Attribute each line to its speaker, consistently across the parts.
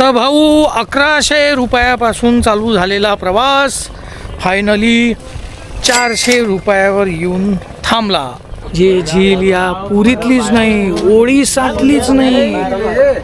Speaker 1: तर भाऊ अकराशे रुपयापासून चालू झालेला प्रवास फायनली चारशे रुपयावर येऊन थांबला. जे झील या पुरीतलीच नाही ओडिसातलीच नाही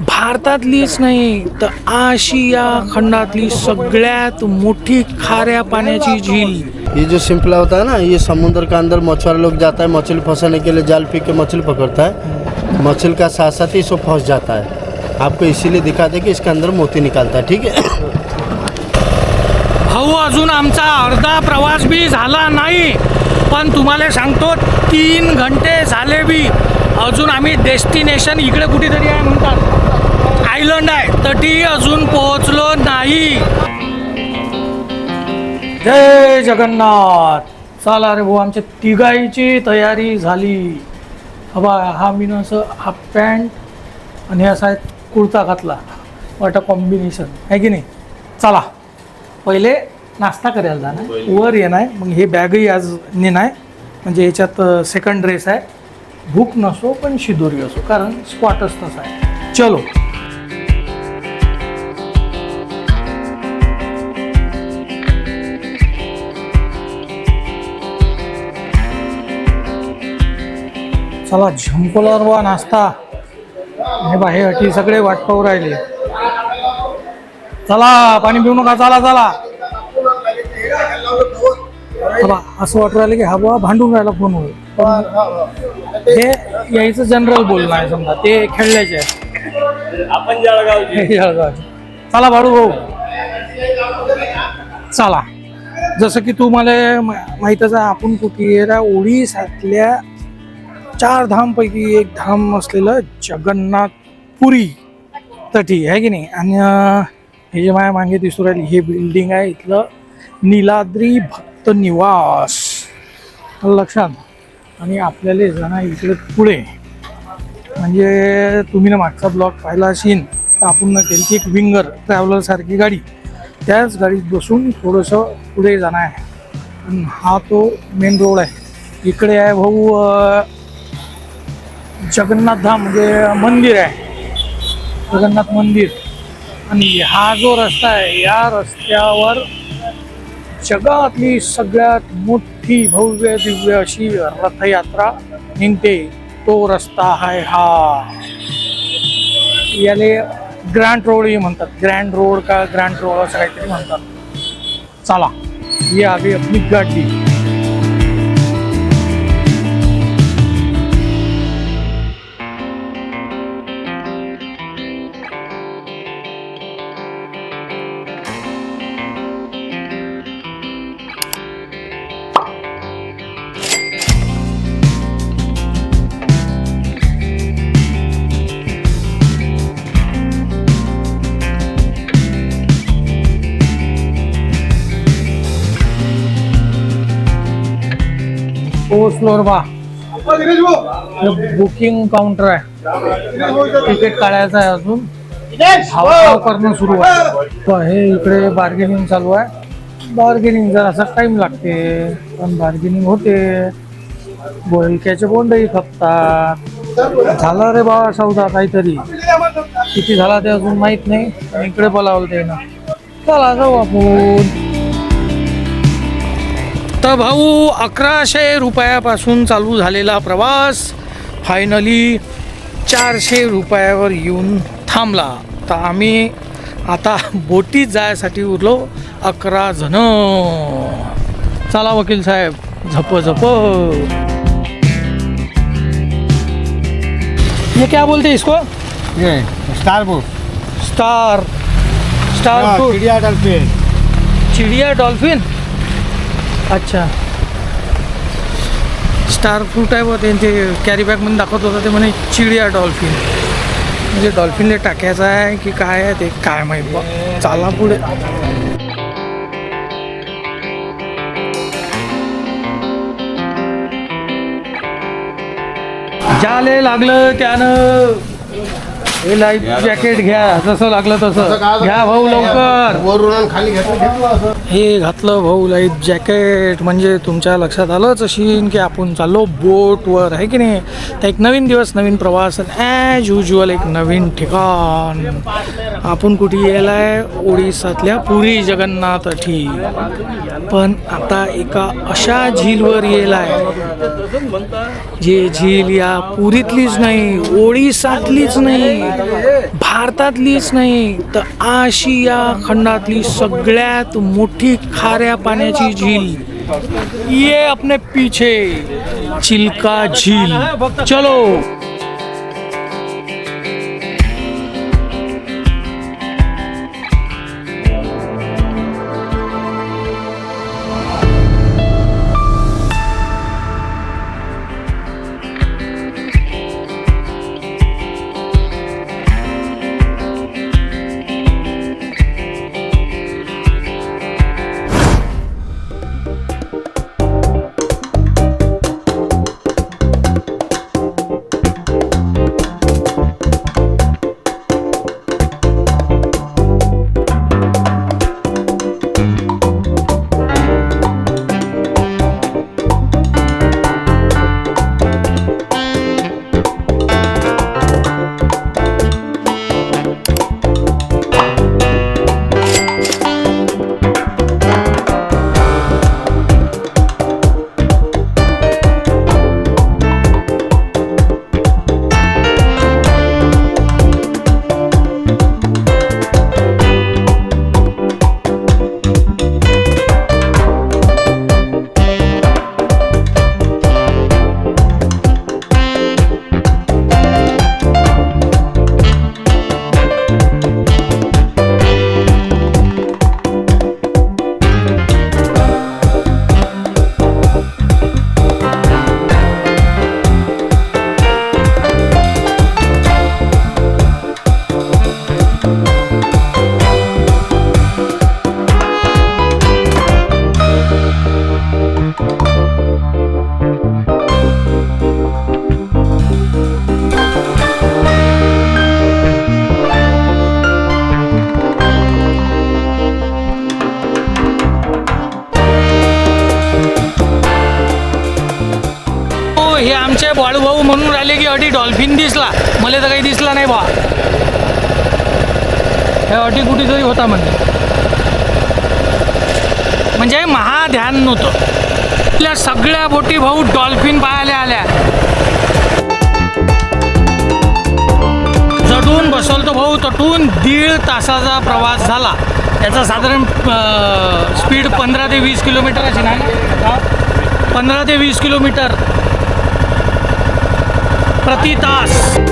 Speaker 1: भारतातलीच नाही तर आशिया खंडातली सगळ्यात मोठी खाऱ्या पाण्याची झील.
Speaker 2: ये जो सिंपला होता है ना ये समुद्र का अंदर मछुआरा लोग जाता है मछली फंसाने के लिए जाल पी के मछली पकड़ता है। मछली का साथ साथ ही सो फंस जाता है। आपको इसीलिए दिखा दे कि इसके अंदर मोती निकालता है ठीक है?
Speaker 1: भाऊ अजून आमचा अर्धा प्रवास बी झाला नाही पण तुम्हाला सांगतो तीन घंटे झाले बी. अजून आम्ही डेस्टिनेशन इकडे कुठेतरी आहे म्हणतात. आयलंड आहे तटी अजून पोहोचलो नाही. जय जगन्नाथ. चला रे भाऊ आमच्या तिघाईची तयारी झाली. हवा हा मी असं हाफ पॅन्ट आणि असं आहे कुर्ता घातला. वाटा कॉम्बिनेशन आहे की नाही? चला. पहिले नाश्ता करायला जाणार. वर येणार. मग हे बॅगही आज नेणार. म्हणजे याच्यात सेकंड ड्रेस आहे. भूक नसो पण शिदोरी असो कारण स्पॉटच तसा आहे. चलो. चला झंपलावर वा नाश्ता. हे बा हे अटी सगळे वाट पाहू राहिले. चला पाणी पिऊ नका चला चला. बा असं वाटू राहिलं की हा बुवा भांडून राहिला फोनवर. पण हे यायचं जनरल बोलणं आहे समजा ते खेळल्याचे आहे.
Speaker 3: आपण जळगावचे.
Speaker 1: चला भाडू भाऊ. चला. जसं की तुम्हाला मा- माहीतच आहे आपण कुठे ओडिसातल्या चार धामपैकी एक धाम असलेलं जगन्नाथपुरी तटी आहे की नाही? आणि हे जे माझ्या मागे दिसू राहिली हे बिल्डिंग आहे इथलं नीलाद्री भक्त निवास. लक्षात? आणि आपल्याला जाणं इकडे पुढे. म्हणजे तुम्ही ना मागचा ब्लॉग पाहिला असेल तर आपण ना केली की एक विंगर ट्रॅव्हलरसारखी गाडी त्याच गाडीत बसून थोडंसं पुढे जाणं आहे. आणि हा तो मेन रोड आहे. इकडे आहे भाऊ जगन्नाथ धाम म्हणजे मंदिर आहे. जगन्नाथ मंदिर. आणि हा जो रस्ता आहे या रस्त्यावर जगातली सगळ्यात मोठी भव्य दिव्य अशी रथयात्रा निघते. तो रस्ता आहे हा. याले ग्रँड रोडही म्हणतात. ग्रँड रोड का ग्रँड रोड असं काहीतरी म्हणतात. चला या आली आपली गाडी फोर्थ फ्लोर बा. बुकिंग काउंटर आहे. तिकीट काढायचं आहे अजून. हाव करणं सुरू आहे. हे इकडे बार्गेनिंग चालू आहे. बार्गेनिंग जरासा टाइम लागते. पण बार्गेनिंग होते. बोलक्याचे बोंडही खपतात. झालं रे बाबा सौदा काहीतरी. किती झाला ते अजून माहीत नाही. इकडे बोलावलं ते ना चला जाऊ आपण. तर भाऊ अकराशे रुपयापासून चालू झालेला प्रवास फायनली चारशे रुपयावर येऊन थांबला. तर आम्ही आता बोटीत जायसाठी उरलो अकरा जण. चला वकील साहेब झप झप. ये क्या बोलते इसको?
Speaker 2: ये star book.
Speaker 1: Star star food
Speaker 2: चिड़िया डॉल्फिन.
Speaker 1: चिडिया डॉल्फिन? अच्छा. स्टार फ्रूट आहे व त्यांचे कॅरी दाखवत होतं ते म्हणे चिडिया डॉल्फिन म्हणजे डॉल्फिनला टाकायचं आहे की काय आहे ते काय माहीत बा चाला पुढे. जाले लागलं त्यानं हे लाईफ जॅकेट घ्या जसं लागलं तसं. घ्या भाऊ लवकर.
Speaker 2: वरून खाली घेतलं
Speaker 1: हे घातलं भाऊ लाईफ जॅकेट म्हणजे तुमच्या लक्षात आलंच अशीन की आपण चाललो बोटवर आहे की नाही? तर एक नवीन दिवस नवीन प्रवास ॲज युजल एक नवीन ठिकाण. आपण कुठे यायला आहे ओडिसातल्या पुरी जगन्नाथ ठी पण आता एका अशा झीलवर येला आहे जे झील या पुरीतलीच नाही ओडिसातलीच नाही. भारतातलीच नाही तर आशिया खंडातली सगळ्यात मोठी खाऱ्या पाण्याची झील. ये अपने पीछे चिल्का झील. चलो. म्हणून राहिले की अटी डॉल्फिन दिसला. मला तर काही दिसला नाही बा. हे अटी कुठेतरी होता म्हणजे म्हणजे महाध्यान नव्हतं. आपल्या सगळ्या बोटी भाऊ डॉल्फिन पाहायला आल्या. चढून बसवलं तर भाऊ तटून दीड तासाचा प्रवास झाला. त्याचा साधारण स्पीड पंधरा ते वीस किलोमीटर असे ना? पंधरा ते वीस किलोमीटर. प्रति तास.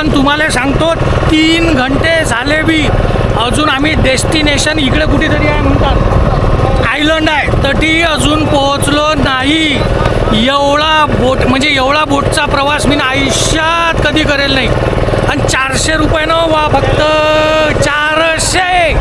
Speaker 1: पण तुम्हाला सांगतो तीन घंटे झाले बी अजून आम्ही डेस्टिनेशन इकडे कुठेतरी आहे म्हणतात. आयलंड आहे तटी अजून पोहोचलो नाही. एवढा बोट म्हणजे एवढा बोटचा प्रवास मी आयुष्यात कधी करेल नाही. आणि चारशे रुपयानं वा फक्त चारशे!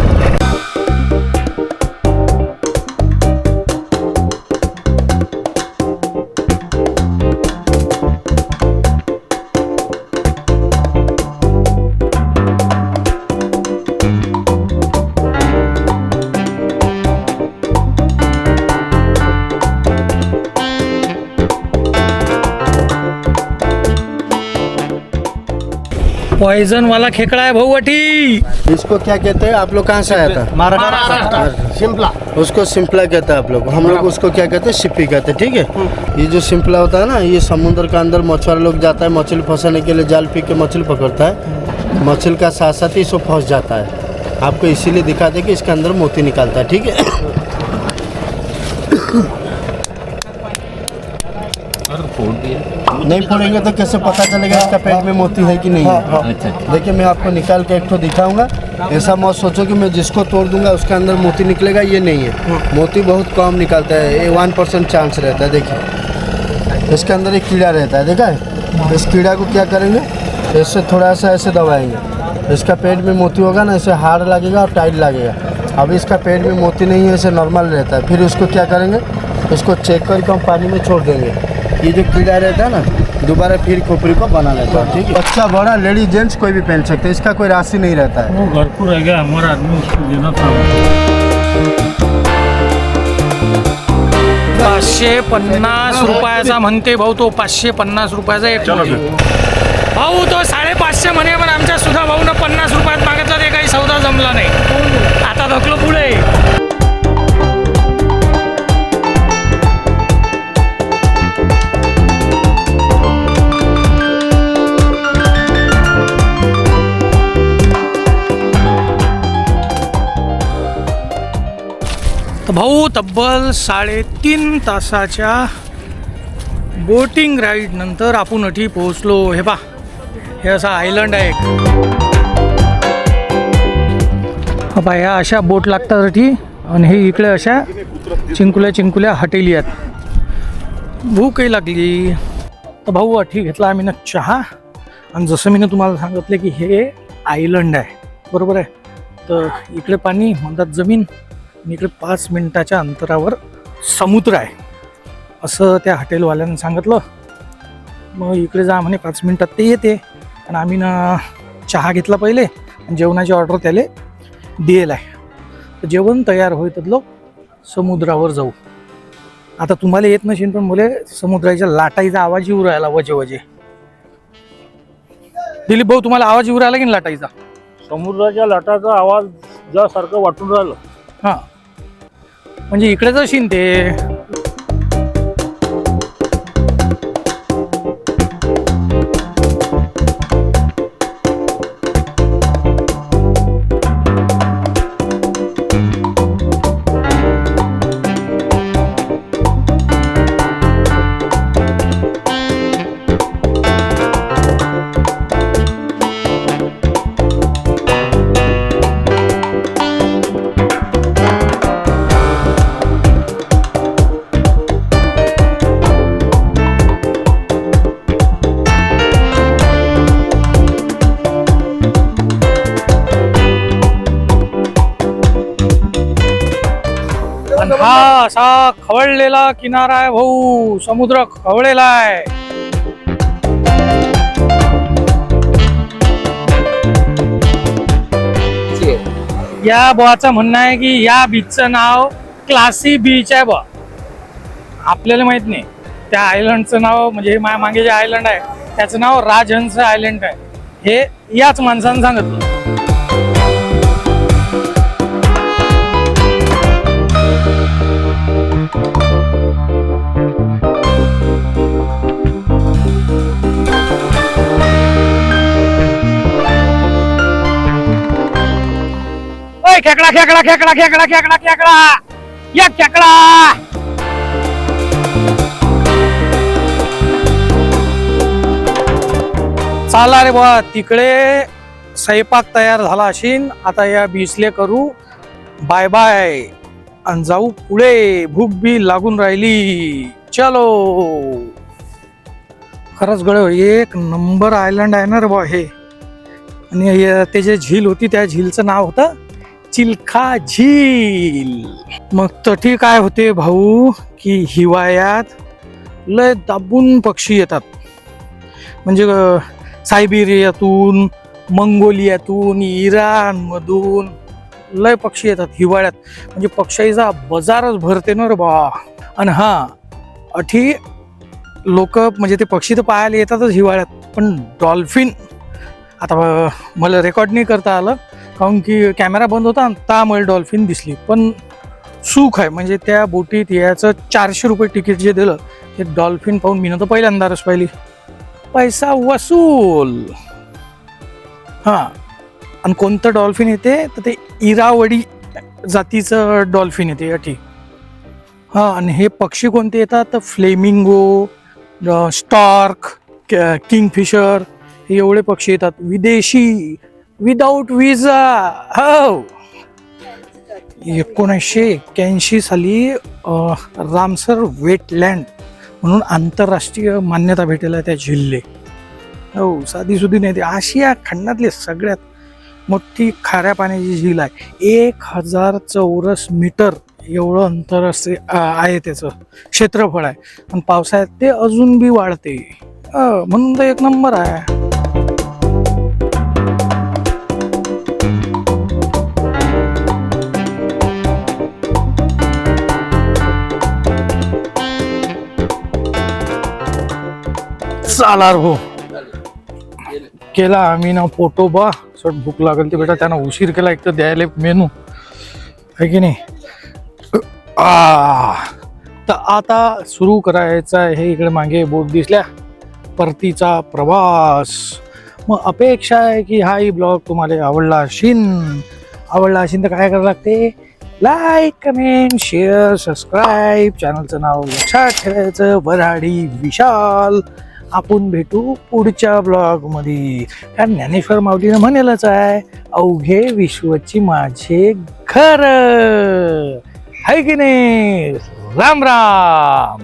Speaker 1: पॉइजन वाला खेकडा आहे भाऊ अटी।
Speaker 2: इसको क्या कहते हैं? आप लोग कहाँ से आया था?
Speaker 3: महाराष्ट्र। शिमला
Speaker 2: उसको सिंपला कहते हैं आप लोग। हम लोग उसको क्या कहते हैं? सिप्पी कहते हैं ठीक है? ये जो सिंपला होता है ना ये समुद्र के अंदर मछुआरा लोग जाता है मछली फंसाने के लिए जाल पी के मछली पकड़ता है। मछली का साथ साथ ही इसको फंस जाता है। आपको इसीलिए दिखा दे कि इसके अंदर मोती निकालता है ठीक है? नहीं फोड़ेंगे तो कैसे पता चलेगा इसका पेट में मोती है कि नहीं है? देखिए मैं आपको निकाल के एक ठो दिखाऊँगा। ऐसा मत सोचो कि मैं जिसको तोड़ दूँगा उसके अंदर मोती निकलेगा ये नहीं है। मोती बहुत कम निकलता है ये वन परसेंट चांस रहता है देखिए। इसके अंदर एक कीड़ा रहता है देखा है? इस कीड़ा को क्या करेंगे? इससे थोड़ा सा ऐसे दबाएँगे। इसका पेट में मोती होगा ना इसे हार्ड लगेगा और टाइट लगेगा। अभी इसका पेट में मोती नहीं है इसे नॉर्मल रहता है। फिर उसको क्या करेंगे? इसको चेक करके हम पानी में छोड़ देंगे। ये जो कीड़ा रहता है ना दोबारा फिर खोपड़ी को बना लेता है ठीक है? बच्चा बड़ा लेडीज जेंट्स कोई भी पहन सकते हैं इसका कोई राशि नहीं रहता है।
Speaker 3: वो घर को रह गया हमारा आदमी उसको देना था।
Speaker 1: पाचशे पन्नास रुपयाचा म्हणते भाऊ तो पाचशे पन्नास रुपयाचा एक भाऊ तो साडेपाचशे म्हणे पण आमच्या सुद्धा भाऊनं पन्नास रुपयात मागितलं ते काही सौदा जमला नाही. आता धकलो पुढे. तब्बल साडेतीन तासाच्या बोटिंग राईड नंतर आपण अठी पोहोचलो. हे पा हे असा आयलंड आहे. एक ह्या अशा बोट लागतात अठी आणि हे इकडे अशा चिंकुल्या चिंकुल्या हटेली आहेत. भूकही लागली. तर भाऊ अठी घेतला आम्ही ना चहा. आणि जसं मी तुम्हाला सांगितलं की हे आयलंड आहे. बरोबर आहे? तर इकडे पाणी म्हणतात जमीन. आणि इकडे पाच मिनटाच्या अंतरावर समुद्र आहे. असं त्या हॉटेलवाल्यानं सांगितलं. मग इकडे जा म्हणे पाच मिनटात ते येते. आणि आम्ही ना चहा घेतला पहिले आणि जेवणाची ऑर्डर त्याला दिलेला आहे. तर जेवण तयार होईतलो समुद्रावर जाऊ. आता तुम्हाला येत नसेल पण मुले समुद्राच्या लाटाईचा आवाज येऊ राहिला वजे वजे. दिलीप भाऊ तुम्हाला आवाज येऊ राहिला की नाही लाटाईचा?
Speaker 3: समुद्राच्या लाटाचा आवाज ज्यासारखं वाटून राहिलं.
Speaker 1: हां. म्हणजे इकडेच असेल ते. असा खवळलेला किनारा आहे भाऊ. समुद्र खवळलेला आहे. या बुवाचं म्हणणं आहे की या बीचचं नाव क्लासी बीच आहे बुवा. आपल्याला माहीत नाही. त्या आयलंडचं नाव म्हणजे हे माझ्या मागे जे आयलंड आहे त्याचं नाव राजहंस आयलंड आहे. हे याच माणसानं सांगितलं. खेकडा खेकडा खेकडा खेकडा खेकडा खेकडा. या खेकडा. चाला रे बा तिकडे स्वयंपाक तयार झाला असेल आता या बीचले करू. बाय बाय आणि जाऊ पुढे. भूक बी लागून राहिली. चलो. खरंच गळ एक नंबर आयलंड आहे ना रे बा हे. आणि त्याचे ते जे झील होती त्या झीलचं नाव होतं चिलखा झील. मग तठी काय होते भाऊ की हिवाळ्यात लय दाबून पक्षी येतात. म्हणजे सायबेरियातून मंगोलियातून इराणमधून लय पक्षी येतात हिवाळ्यात. म्हणजे पक्ष्याचा बाजारच भरते ना रे बा. आणि हा अठी लोक म्हणजे ते पक्षी तर पाहायला येतातच हिवाळ्यात. पण डॉल्फिन आता मला रेकॉर्ड नाही करता आलं. काहून की कॅमेरा बंद होता आणि ता मला डॉल्फिन दिसली. पण सुख आहे. म्हणजे त्या बोटीत यायचं चारशे रुपये तिकीट जे दिलं ते डॉल्फिन पाहून मी तर पहिल्यांदाच पाहिली. पैसा वसूल. हां. आणि कोणतं डॉल्फिन येते? तर ते इरावडी जातीचं डॉल्फिन येते अटी हां. आणि हे पक्षी कोणते येतात? तर फ्लेमिंगो स्टॉर्क किंगफिशर हे एवढे पक्षी येतात. विदेशी विदाऊट विजा हो. एकोणीसशे एक्क्याऐंशी साली रामसर वेटलँड म्हणून आंतरराष्ट्रीय मान्यता भेटेल आहे त्या जिल्हे. हो साधी सुधी नाही ते. आशिया खंडातली सगळ्यात मोठी खाऱ्या पाण्याची झील आहे. एक हजार चौरस मीटर एवढं अंतर असते आहे त्याचं क्षेत्रफळ आहे. आणि पावसाळ्यात ते अजून बी वाढते. म्हणून तर एक नंबर आहे. आला हो. केला आम्ही ना फोटो बा. सट भूक लागल ते बेटा. त्यांना उशीर केला. एक तर द्यायला मेनू. आहे की नाही? आ. तर आता सुरू करायचं आहे. हे इकडे मागे बोट दिसल्या. परतीचा प्रवास. मग अपेक्षा आहे की हाही ब्लॉग तुम्हाला आवडला असेल. आवडला असेल तर काय करावं लागते? लाईक कमेंट शेअर सबस्क्राईब चॅनलचं नाव लक्षात ठेवायचं. बराडी विशाल. आपण भेटू पुढच्या ब्लॉगमध्ये. कारण ज्ञानेश्वर माऊलीनं म्हणेलच आहे अवघे विश्वची माझे घर. आहे की नाही? राम राम.